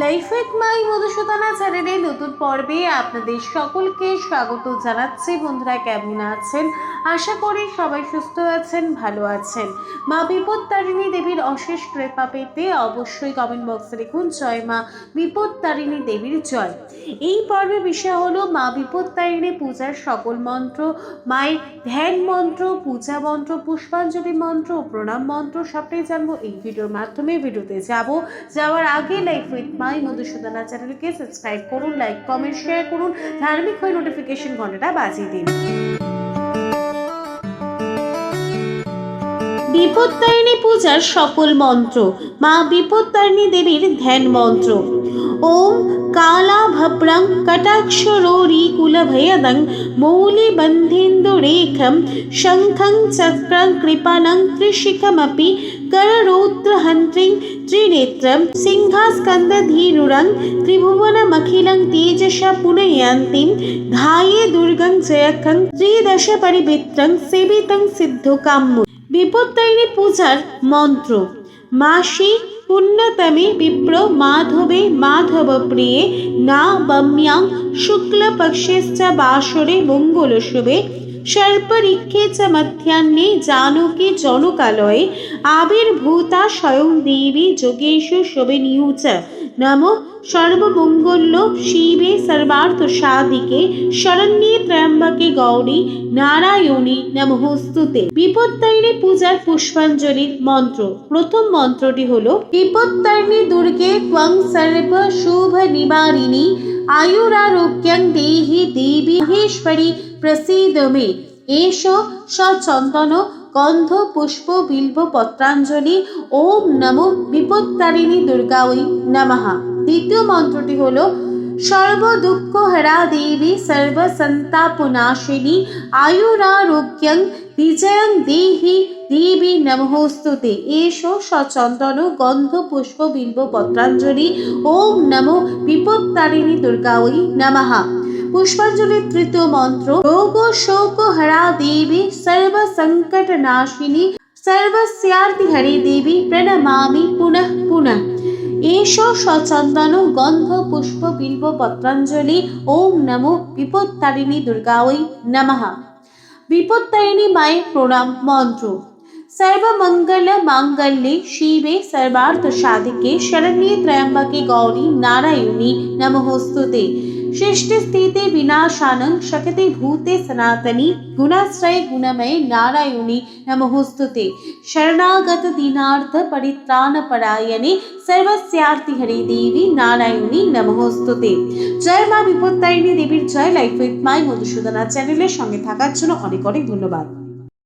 Life with my Madhusudana চ্যানেলে নতুন পর্বে আপনাদের সকলকে স্বাগত জানাচ্ছি। বন্ধুরা কেমন আছেন? আশা করি সবাই সুস্থ আছেন, ভালো আছেন। মা বিপত্তারিণী দেবীর অশেষ কৃপা পেতে অবশ্যই কমেন্ট বক্সে লিখুন, জয় মা বিপত্তারিণী দেবীর জয়। এই পর্বে বিষয় হলো মা বিপত্তারিণী পূজার সকল মন্ত্র, মায়ের ধ্যান মন্ত্র, পূজা মন্ত্র, পুষ্পাঞ্জলি মন্ত্র, প্রণাম মন্ত্র, সবটাই জানব এই ভিডিওর মাধ্যমে। ভিডিওতে যাব, যাওয়ার আগে লাইফ উইথ মাই মধুসূদনা চ্যানেলকে সাবস্ক্রাইব করুন লাইক কমেন্ট শেয়ার করুন, ধার্মিক হয়ে নোটিফিকেশন ঘন্টাটা বাজিয়ে দিন। বিপত্তারিণী পূজার সকল মন্ত্র, মা বিপত্তারিণী দেবীর ধ্যান মন্ত্র। ওম কালা ভব্রং কটাক্ষরোরি কুলভয়দং মৌলিবন্ধেন্দুরেখম শঙ্খং চক্রং কৃপাণং ত্রিশিখমপি कररोत्रहन्त्रिं त्रिनेत्रं सिंहास्कन्दधीरुरं त्रिभुवनमखिलं तेजसा पुनयान्तिं ধায়ে দুর্গং জয়খং ত্রিদশ পরিবৃত্তং সেবিতং সিদ্ধকাম্য বিপত্তারিণী পূজার মন্ত্র মাসি মাধব প্রিয়ে না বম্যাং শুক্লপক্ষেশ্চ বাসরে মঙ্গল শুভে সর্পরিক্ষে চ মধ্যাহ্নে জানকী জনকালয়ে আবির্ভূতা স্বয়ং দেবী যোগেশু শোভনীয়ু চ নম সর্বমঙ্গল্য শিবে সর্বার্থ সাধিকে শরণ্যে ত্র্যম্বকে গৌরী নারায়ণী নমঃস্তুতে। বিপত্তারিণী পূজার পুষ্পাঞ্জলি মন্ত্র। প্রথম মন্ত্রটি হল, বিপত্তারিণী দুর্গে ত্বং সর্ব শুভ নিবারিণী এষ সচন্দন গন্ধ পুষ্প বিল্ব পত্রাঞ্জলি ওম নমো বিপত্তারিণী দুর্গাঐ নমঃ দ্বিতীয় মন্ত্রটি হলো সর্ব দুঃখ হরা দেবী সর্ব সন্তাপনাশিনী আয়ুরারোগ্যং বিজয়ং দেহি দেবী নমঃস্তুতে এষ সচন্দন, গন্ধ, পুষ্প বিল্ব পত্রাঞ্জলি। ওম নমো বিপত্তারিণী দুর্গাঐ নমঃ। পুষ্পাঞ্জলির তৃতীয় মন্ত্র রোগ শোক হরা দেবী, সর্ব সংকট নাশিনী সর্বস্যার্থি হরে দেবী, প্রণমামি পুনঃ পুনঃ। এষ সচন্দন, গন্ধ, পুষ্প বিল্ব পত্রাঞ্জলি। ওম নমো বিপত্তারিণী দুর্গাঐ নমঃ। বিপত্তারিণী মায়ের প্রণাম মন্ত্র। সর্বমঙ্গল মাঙ্গল্যে শিবে সর্বার্থ সাধিকে শরণ্যে ত্র্যম্বকে গৌরী নারায়ণী নমঃস্তুতে সৃষ্টি স্থিতি বিনাশানং শকতে ভূতে সনাতনী গুণাশ্রয় গুণময় নারায়ণী নমঃস্তুতে শরণাগত দীনার্থ পরিত্রাণ পরায়ণে সর্বস্যার্থি হরে দেবী নারায়ণী নমঃস্তুতে জয় মা বিপত্তারিণী দেবীর জয় লাইফ উইথ মাই মধুসূদনা চ্যানেলের সঙ্গে থাকার জন্য অনেক অনেক ধন্যবাদ।